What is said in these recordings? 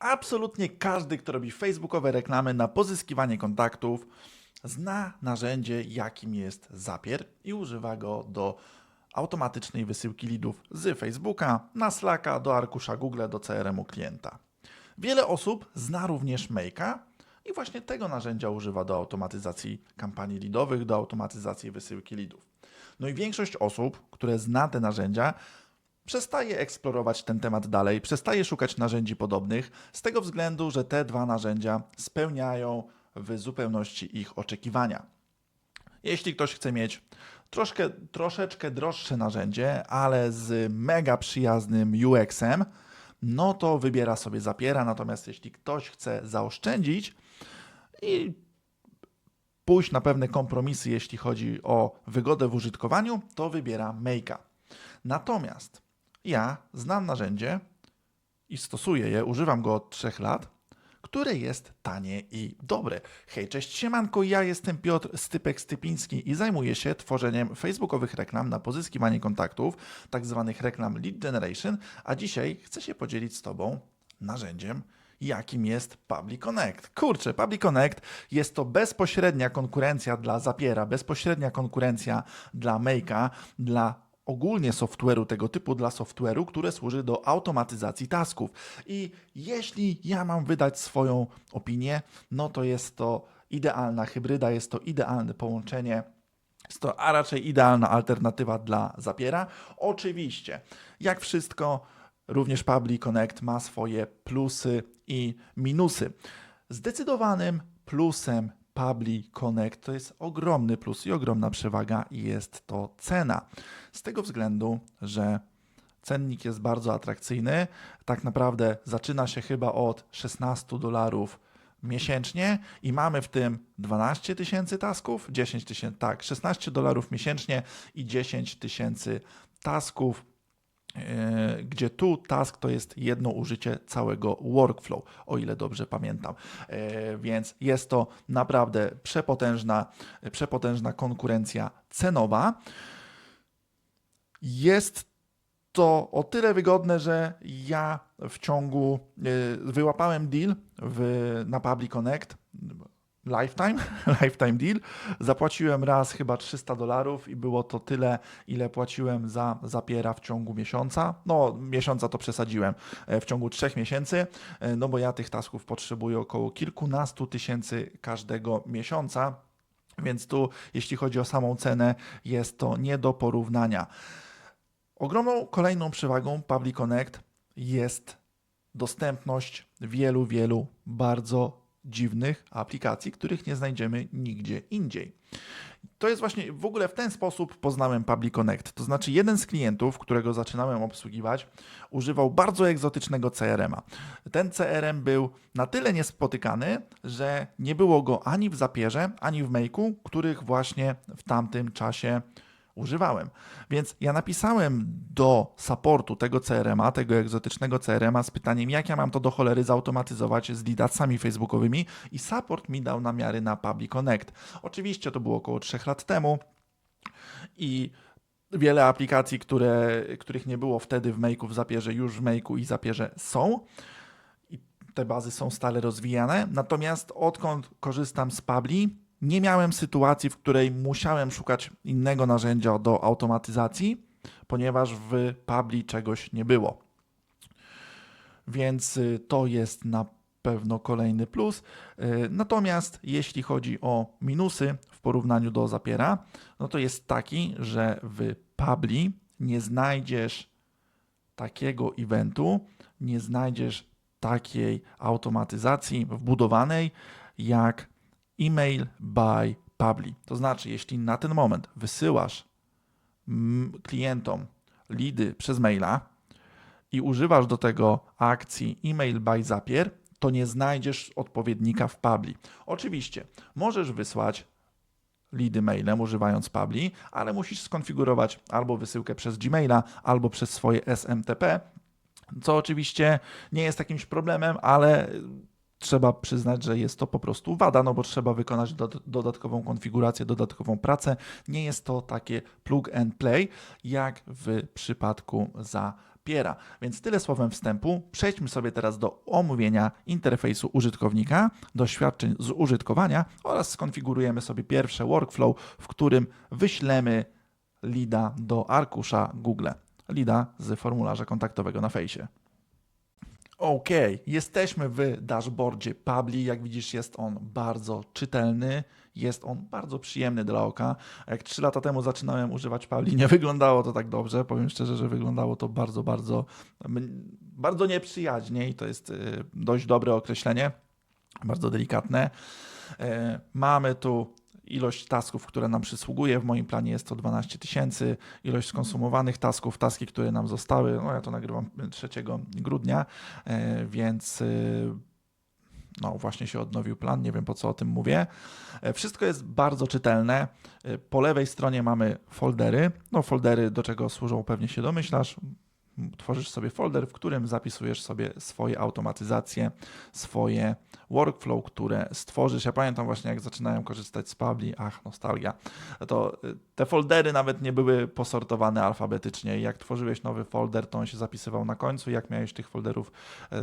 Absolutnie każdy, kto robi facebookowe reklamy na pozyskiwanie kontaktów, zna narzędzie, jakim jest Zapier i używa go do automatycznej wysyłki lidów z Facebooka na Slacka, do arkusza Google, do CRM-u klienta. Wiele osób zna również Make'a i właśnie tego narzędzia używa do automatyzacji kampanii lidowych, do automatyzacji wysyłki lidów. No i większość osób, które zna te narzędzia, przestaje eksplorować ten temat dalej, przestaje szukać narzędzi podobnych, z tego względu, że te dwa narzędzia spełniają w zupełności ich oczekiwania. Jeśli ktoś chce mieć troszkę, troszeczkę droższe narzędzie, ale z mega przyjaznym UX-em, no to wybiera sobie Zapiera. Natomiast jeśli ktoś chce zaoszczędzić i pójść na pewne kompromisy, jeśli chodzi o wygodę w użytkowaniu, to wybiera Make'a. Natomiast ja znam narzędzie i stosuję je, używam go od 3 lat, które jest tanie i dobre. Hej, cześć, siemanko, ja jestem Piotr Stypek-Stypiński i zajmuję się tworzeniem facebookowych reklam na pozyskiwanie kontaktów, tak zwanych reklam lead generation, a dzisiaj chcę się podzielić z Tobą narzędziem, jakim jest Public Connect. Kurczę, Public Connect jest to bezpośrednia konkurencja dla Zapiera, bezpośrednia konkurencja dla Make'a, dla ogólnie software'u tego typu dla software'u, które służy do automatyzacji tasków. I jeśli ja mam wydać swoją opinię, no to jest to idealna hybryda, jest to idealne połączenie. Jest to a raczej idealna alternatywa dla Zapiera. Oczywiście, jak wszystko, również Public Connect ma swoje plusy i minusy. Zdecydowanym plusem Public Connect to jest ogromny plus i ogromna przewaga i jest to cena. Z tego względu, że cennik jest bardzo atrakcyjny. Tak naprawdę zaczyna się chyba od 16 dolarów miesięcznie i mamy w tym 12 tysięcy tasków, 10 tysięcy, tak, 16 dolarów miesięcznie i 10 tysięcy tasków gdzie tu task to jest jedno użycie całego workflow, o ile dobrze pamiętam. E, Więc jest to naprawdę przepotężna, przepotężna konkurencja cenowa. Jest to o tyle wygodne, że ja w ciągu e, wyłapałem deal w, na Public Connect. Lifetime, lifetime deal. Zapłaciłem raz chyba 300 dolarów i było to tyle, ile płaciłem za zapiera w ciągu miesiąca. No, miesiąca to przesadziłem, e, w ciągu trzech miesięcy, e, no bo ja tych tasków potrzebuję około kilkunastu tysięcy każdego miesiąca. Więc tu, jeśli chodzi o samą cenę, jest to nie do porównania. Ogromną kolejną przewagą Public Connect jest dostępność wielu, wielu bardzo dziwnych aplikacji, których nie znajdziemy nigdzie indziej. To jest właśnie w ogóle w ten sposób poznałem Public Connect. To znaczy, jeden z klientów, którego zaczynałem obsługiwać, używał bardzo egzotycznego CRM-a. Ten CRM był na tyle niespotykany, że nie było go ani w Zapierze, ani w Make'u, których właśnie w tamtym czasie używałem. Więc ja napisałem do supportu tego CRM-a, tego egzotycznego CRM-a z pytaniem, jak ja mam to do cholery zautomatyzować z lidacami facebookowymi i support mi dał namiary na Public Connect. Oczywiście to było około 3 lat temu i wiele aplikacji, które, których nie było wtedy w Make'u, w Zapierze, już w Make'u i Zapierze są. I te bazy są stale rozwijane. Natomiast odkąd korzystam z Publi, nie miałem sytuacji, w której musiałem szukać innego narzędzia do automatyzacji, ponieważ w Publi czegoś nie było. Więc y, to jest na pewno kolejny plus. Y, Natomiast jeśli chodzi o minusy w porównaniu do Zapiera, no to jest taki, że w Publi nie znajdziesz takiego eventu, nie znajdziesz takiej automatyzacji wbudowanej jak email by Publi. To znaczy, jeśli na ten moment wysyłasz klientom lidy przez maila i używasz do tego akcji email by Zapier, to nie znajdziesz odpowiednika w Publi. Oczywiście, możesz wysłać lidy mailem używając Publi, ale musisz skonfigurować albo wysyłkę przez Gmaila, albo przez swoje SMTP, co oczywiście nie jest jakimś problemem, ale trzeba przyznać, że jest to po prostu wada, no bo trzeba wykonać do, dodatkową konfigurację, dodatkową pracę. Nie jest to takie plug and play, jak w przypadku za Zapiera. Więc tyle słowem wstępu. Przejdźmy sobie teraz do omówienia interfejsu użytkownika, doświadczeń z użytkowania oraz skonfigurujemy sobie pierwsze workflow, w którym wyślemy lida do arkusza Google. Lida z formularza kontaktowego na fejsie. Ok, jesteśmy w dashboardzie Publi. Jak widzisz, jest on bardzo czytelny, jest on bardzo przyjemny dla oka. Jak 3 lata temu zaczynałem używać Publi, nie wyglądało to tak dobrze. Powiem szczerze, że wyglądało to bardzo, bardzo, bardzo nieprzyjaźnie i to jest y, dość dobre określenie, bardzo delikatne. E, Mamy tu ilość tasków, które nam przysługuje. W moim planie jest to 12 tysięcy. Ilość skonsumowanych tasków, taski, które nam zostały. No ja to nagrywam 3 grudnia, e, więc y, no właśnie się odnowił plan, nie wiem po co o tym mówię. E, Wszystko jest bardzo czytelne. E, Po lewej stronie mamy foldery. No foldery do czego służą pewnie się domyślasz. Tworzysz sobie folder, w którym zapisujesz sobie swoje automatyzacje, swoje workflow, które stworzysz. Ja pamiętam właśnie, jak zaczynałem korzystać z Pabli, ach, nostalgia, to y, te foldery nawet nie były posortowane alfabetycznie. Jak tworzyłeś nowy folder, to on się zapisywał na końcu. Jak miałeś tych folderów y,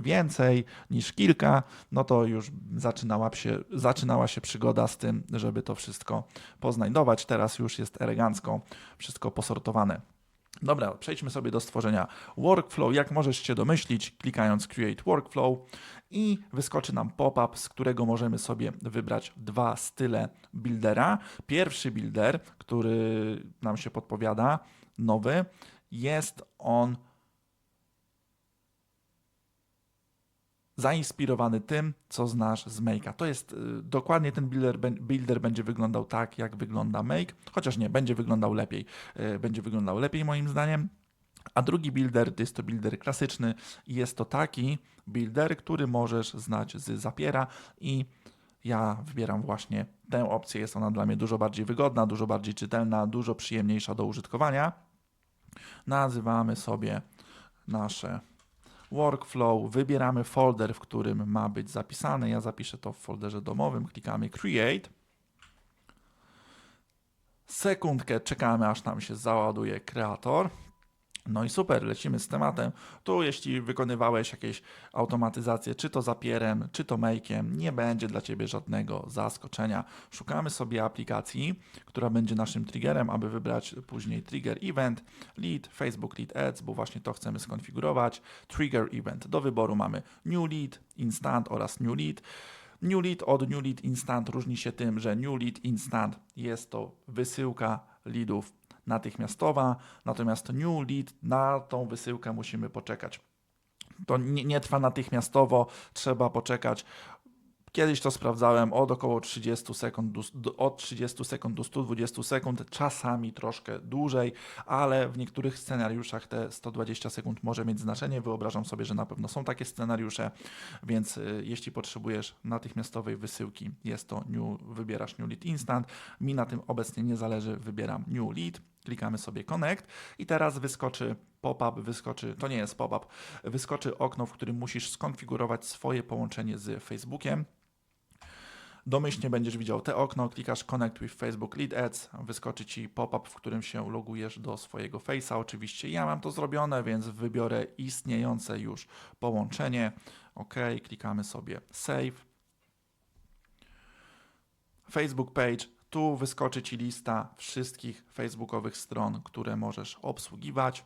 więcej niż kilka, no to już zaczynała się, zaczynała się przygoda z tym, żeby to wszystko poznajdować. Teraz już jest elegancko wszystko posortowane. Dobra, przejdźmy sobie do stworzenia workflow. Jak możesz się domyślić, klikając Create Workflow i wyskoczy nam pop-up, z którego możemy sobie wybrać dwa style buildera. Pierwszy builder, który nam się podpowiada, nowy, jest on zainspirowany tym, co znasz z Make'a. To jest y, dokładnie ten builder, builder będzie wyglądał tak, jak wygląda Make, chociaż nie, będzie wyglądał lepiej. Y, Będzie wyglądał lepiej moim zdaniem. A drugi builder to jest to builder klasyczny i jest to taki builder, który możesz znać z Zapiera i ja wybieram właśnie tę opcję. Jest ona dla mnie dużo bardziej wygodna, dużo bardziej czytelna, dużo przyjemniejsza do użytkowania. Nazywamy sobie nasze workflow, wybieramy folder, w którym ma być zapisane. Ja zapiszę to w folderze domowym, klikamy Create. Sekundkę czekamy, aż nam się załaduje kreator. No i super, lecimy z tematem. Tu, jeśli wykonywałeś jakieś automatyzacje, czy to zapierem, czy to make'iem, nie będzie dla Ciebie żadnego zaskoczenia. Szukamy sobie aplikacji, która będzie naszym triggerem, aby wybrać później trigger event, lead, Facebook lead ads, bo właśnie to chcemy skonfigurować. Trigger event. Do wyboru mamy new lead, instant oraz new lead. New Lead od New Lead Instant różni się tym, że New Lead Instant jest to wysyłka leadów natychmiastowa, natomiast New Lead na tą wysyłkę musimy poczekać. To nie, nie trwa natychmiastowo, trzeba poczekać. Kiedyś to sprawdzałem od około 30 sekund, do, od 30 sekund do 120 sekund, czasami troszkę dłużej, ale w niektórych scenariuszach te 120 sekund może mieć znaczenie. Wyobrażam sobie, że na pewno są takie scenariusze, więc y, jeśli potrzebujesz natychmiastowej wysyłki, jest to new, wybierasz New Lead Instant. Mi na tym obecnie nie zależy, wybieram New Lead. Klikamy sobie Connect i teraz wyskoczy pop-up, wyskoczy, to nie jest pop-up, wyskoczy okno, w którym musisz skonfigurować swoje połączenie z Facebookiem. Domyślnie będziesz widział te okno, klikasz Connect with Facebook Lead Ads, wyskoczy Ci pop-up, w którym się logujesz do swojego Face'a. Oczywiście ja mam to zrobione, więc wybiorę istniejące już połączenie. OK, klikamy sobie Save. Facebook Page. Tu wyskoczy Ci lista wszystkich facebookowych stron, które możesz obsługiwać.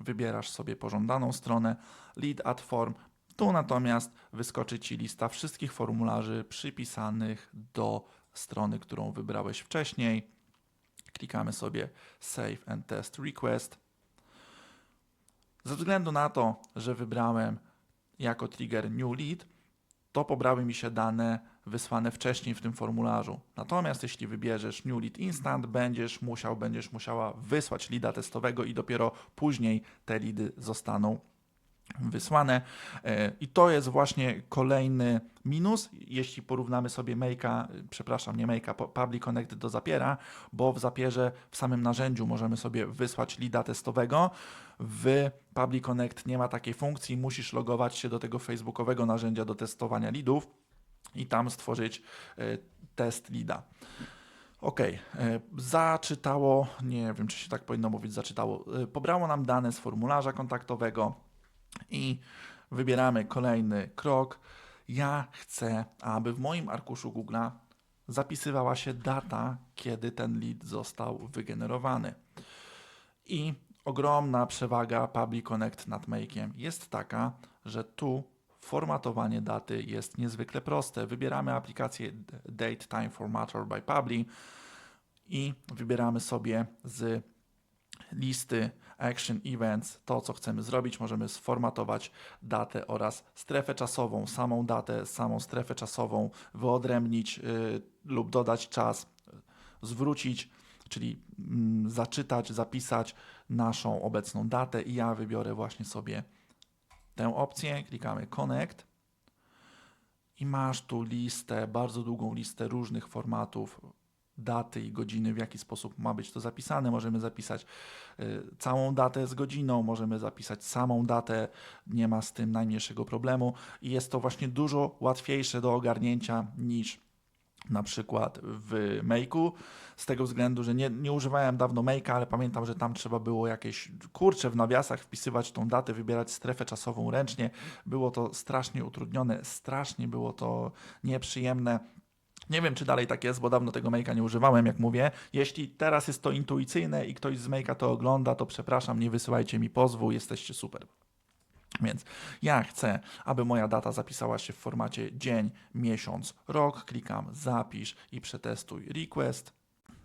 Wybierasz sobie pożądaną stronę, Lead Ad Form. Tu natomiast wyskoczy Ci lista wszystkich formularzy przypisanych do strony, którą wybrałeś wcześniej. Klikamy sobie Save and Test Request. Ze względu na to, że wybrałem jako trigger New Lead, to pobrały mi się dane wysłane wcześniej w tym formularzu. Natomiast jeśli wybierzesz New Lead Instant, będziesz musiał, będziesz musiała wysłać lida testowego i dopiero później te lidy zostaną wysłane. E, I to jest właśnie kolejny minus, jeśli porównamy sobie Make'a, przepraszam, nie Make'a, Public Connect do Zapiera, bo w Zapierze w samym narzędziu możemy sobie wysłać lida testowego. W Public Connect nie ma takiej funkcji, musisz logować się do tego facebookowego narzędzia do testowania lidów i tam stworzyć e, test lida. Okej, e, zaczytało, nie wiem czy się tak powinno mówić, zaczytało, e, pobrało nam dane z formularza kontaktowego i wybieramy kolejny krok. Ja chcę, aby w moim arkuszu Google'a zapisywała się data, kiedy ten lead został wygenerowany. I ogromna przewaga Public Connect nad Make'iem jest taka, że tu formatowanie daty jest niezwykle proste. Wybieramy aplikację Date Time Formatter by Publi i wybieramy sobie z listy Action Events to, co chcemy zrobić. Możemy sformatować datę oraz strefę czasową, samą datę, samą strefę czasową, wyodrębnić y, lub dodać czas, zwrócić, czyli mm, zaczytać, zapisać naszą obecną datę i ja wybiorę właśnie sobie tę opcję, klikamy Connect i masz tu listę, bardzo długą listę różnych formatów, daty i godziny, w jaki sposób ma być to zapisane. Możemy zapisać y, całą datę z godziną, możemy zapisać samą datę, nie ma z tym najmniejszego problemu i jest to właśnie dużo łatwiejsze do ogarnięcia niż na przykład w Make'u, z tego względu, że nie, nie używałem dawno Make'a, ale pamiętam, że tam trzeba było jakieś kurcze w nawiasach wpisywać tą datę, wybierać strefę czasową ręcznie. Było to strasznie utrudnione, strasznie było to nieprzyjemne. Nie wiem, czy dalej tak jest, bo dawno tego Make'a nie używałem, jak mówię. Jeśli teraz jest to intuicyjne i ktoś z Make'a to ogląda, to przepraszam, nie wysyłajcie mi pozwu, jesteście super. Więc ja chcę, aby moja data zapisała się w formacie dzień, miesiąc, rok. Klikam zapisz i przetestuj request.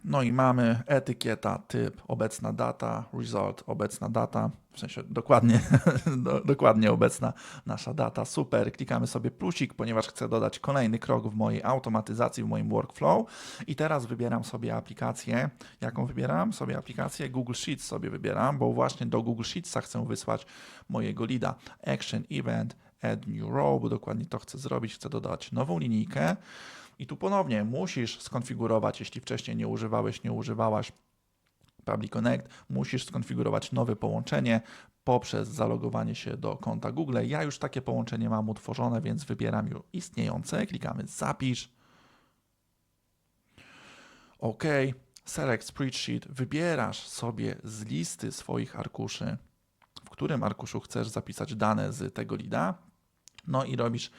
No i mamy etykieta, typ, obecna data, result, obecna data, w sensie dokładnie, do, dokładnie obecna nasza data. Super, klikamy sobie plusik, ponieważ chcę dodać kolejny krok w mojej automatyzacji, w moim workflow. I teraz wybieram sobie aplikację. Jaką wybieram? Sobie aplikację Google Sheets sobie wybieram, bo właśnie do Google Sheetsa chcę wysłać mojego leada. Action Event, Add New Row, bo dokładnie to chcę zrobić. Chcę dodać nową linijkę. I tu ponownie musisz skonfigurować, jeśli wcześniej nie używałeś, nie używałaś Public Connect, musisz skonfigurować nowe połączenie poprzez zalogowanie się do konta Google. Ja już takie połączenie mam utworzone, więc wybieram już istniejące, klikamy zapisz. OK, select spreadsheet, wybierasz sobie z listy swoich arkuszy, w którym arkuszu chcesz zapisać dane z tego lida. No i robisz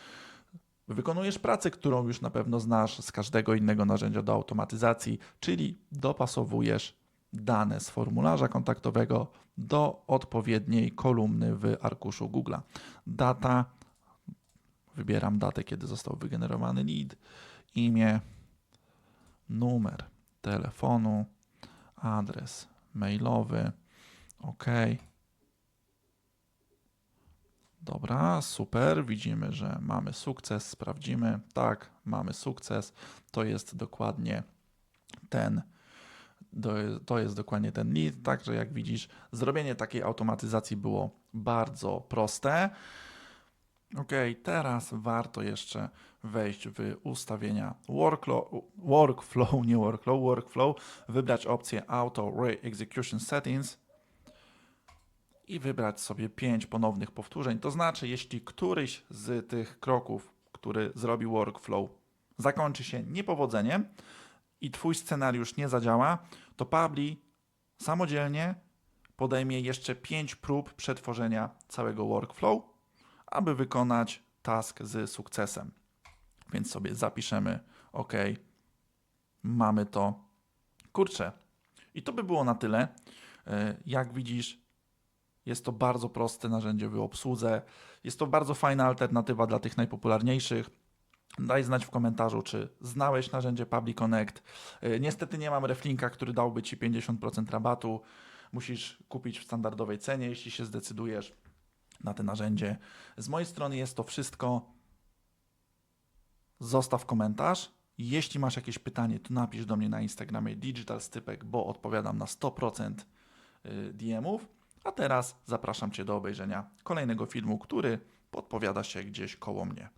Wykonujesz pracę, którą już na pewno znasz z każdego innego narzędzia do automatyzacji, czyli dopasowujesz dane z formularza kontaktowego do odpowiedniej kolumny w arkuszu Google. Data, wybieram datę, kiedy został wygenerowany lead, imię, numer telefonu, adres mailowy, OK. Dobra, super. Widzimy, że mamy sukces. Sprawdzimy. Tak, mamy sukces. To jest dokładnie ten. To jest dokładnie ten lead. Także jak widzisz, zrobienie takiej automatyzacji było bardzo proste. Ok, teraz warto jeszcze wejść w ustawienia workflow, workflow, nie workflow, workflow, wybrać opcję Auto Re-Execution Settings i wybrać sobie 5 ponownych powtórzeń. To znaczy, jeśli któryś z tych kroków, który zrobi workflow, zakończy się niepowodzeniem i Twój scenariusz nie zadziała, to Pabli samodzielnie podejmie jeszcze 5 prób przetworzenia całego workflow, aby wykonać task z sukcesem. Więc sobie zapiszemy OK, mamy to. Kurczę. I to by było na tyle. E, jak widzisz, jest to bardzo proste narzędzie w obsłudze. Jest to bardzo fajna alternatywa dla tych najpopularniejszych. Daj znać w komentarzu, czy znałeś narzędzie Public Connect. Y, niestety nie mam reflinka, który dałby Ci 50% rabatu. Musisz kupić w standardowej cenie, jeśli się zdecydujesz na to narzędzie. Z mojej strony jest to wszystko. Zostaw komentarz. Jeśli masz jakieś pytanie, to napisz do mnie na Instagramie digitalstypek, bo odpowiadam na 100% y, DM-ów. A teraz zapraszam Cię do obejrzenia kolejnego filmu, który podpowiada się gdzieś koło mnie.